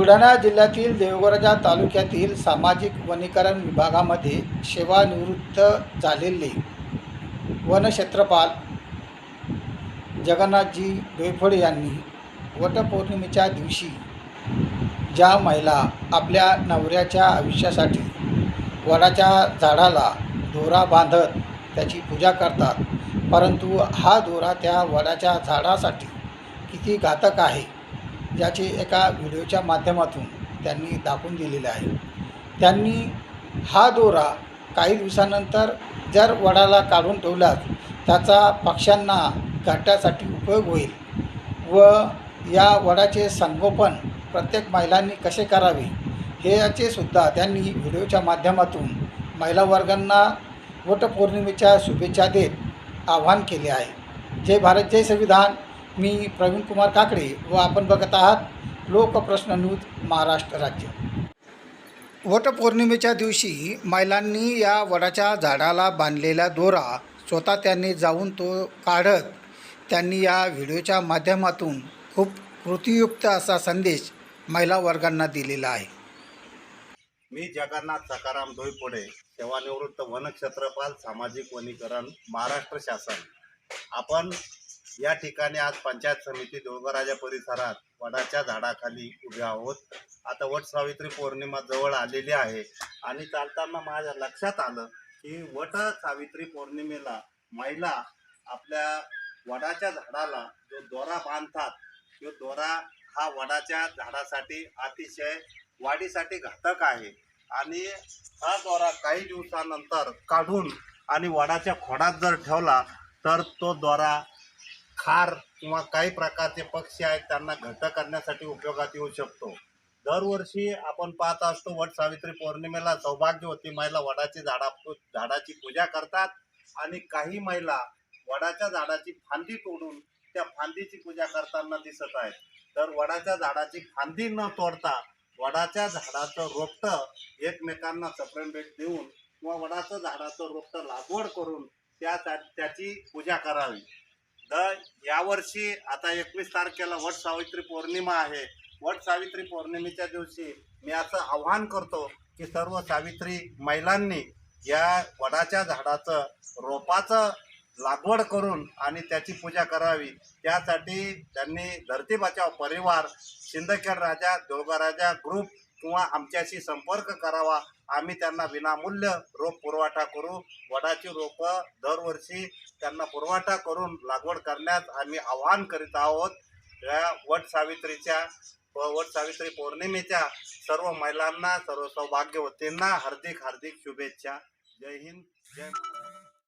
बुलढाणा जिल्ह्यातील देवगराजा तालुक्यातील सामाजिक वनीकरण विभागामध्ये सेवानिवृत्त झालेले वनक्षेत्रपाल जगन्नाथजी डोयफोडे यांनी वटपौर्णिमेच्या दिवशी ज्या महिला आपल्या नवऱ्याच्या आयुष्यासाठी वडाच्या झाडाला दोरा बांधत त्याची पूजा करतात परंतु हा दोरा त्या वडाच्या झाडासाठी किती घातक आहे? ज्याचे एका व्हिडिओच्या माध्यमातून त्यांनी दाखवून दिलेले आहे. त्यांनी हा दोरा काही दिवसानंतर जर वडाला काढून ठेवलात त्याचा पक्ष्यांना घाटासाठी उपयोग होईल व या वडाचे संगोपन प्रत्येक महिलांनी कसे करावे हे याचे सुद्धा त्यांनी व्हिडिओच्या माध्यमातून महिला वर्गांना वटपौर्णिमेच्या शुभेच्छा देत आवाहन केले आहे. जय भारत जय संविधान. मी प्रवीण कुमार काकडे व आपण बघत आहात लोकप्रश्न न्यूज महाराष्ट्र राज्य. वटपौर्णिमेच्या दिवशी महिलांनी या वडाच्या झाडाला बांधलेला दोरा स्वतः त्यांनी जाऊन तो काढत त्यांनी या व्हिडिओच्या माध्यमातून खूप कृतीयुक्त असा संदेश महिला वर्गांना दिलेला आहे. मी जगन्नाथ सकाराम धोईपुढे सेवानिवृत्त वनक्षेत्रपाल सामाजिक वनीकरण महाराष्ट्र शासन. आपण या ठिकाणी आज पंचायत समिती देऊळगराजा परिसरात वडाच्या झाडाखाली उभे आहोत. आता वट सावित्री पौर्णिमा जवळ आलेली आहे. आणि चालताना माझ्या लक्षात आलं की वट सावित्री पौर्णिमेला महिला आपल्या वडाच्या झाडाला जो दोरा बांधतात तो दोरा हा वडाच्या झाडासाठी अतिशय वाढीसाठी घातक आहे. आणि हा दोरा काही दिवसानंतर काढून आणि वडाच्या खोडात जर ठेवला तर तो दोरा खार किंवा काही प्रकारचे पक्षी आहेत त्यांना घट्ट करण्यासाठी उपयोगात येऊ शकतो. दरवर्षी आपण पाहत असतो वट सावित्री पौर्णिमेला सौभाग्यवती महिला वडाची झाडा झाडाची पूजा करतात आणि काही महिला वडाच्या झाडाची फांदी तोडून त्या फांदीची पूजा करताना दिसत आहेत. तर वडाच्या झाडाची फांदी न तोडता वडाच्या झाडाचं रोपटं एकमेकांना सप्रेम भेट देऊन किंवा वडाचं झाडाचं रोपटं लागवड करून त्या त्याची पूजा करावी. तर यावर्षी आता एकवीस तारखेला वट सावित्री पौर्णिमा आहे. वट सावित्री पौर्णिमेच्या दिवशी मी असं आव्हान करतो की सर्व सावित्री महिलांनी या वडाच्या झाडाचं रोपाचं लागवड करून आणि त्याची पूजा करावी. त्यासाठी त्यांनी धरती बचाव परिवार शिंदखेड राजा दोगा राजा ग्रुप किंवा आमच्याशी संपर्क करावा. आम्ही त्यांना विनामूल्य रोप पुरवठा करू. वडाची रोपं दरवर्षी त्यांना पुरवठा करून लागवड करण्यास आम्ही आवाहन करीत आहोत. या वट सावित्रीच्या व वट सावित्री पौर्णिमेच्या सर्व महिलांना सर्व सौभाग्यवतींना हार्दिक हार्दिक शुभेच्छा. जय हिंद जय महाराष्ट्र.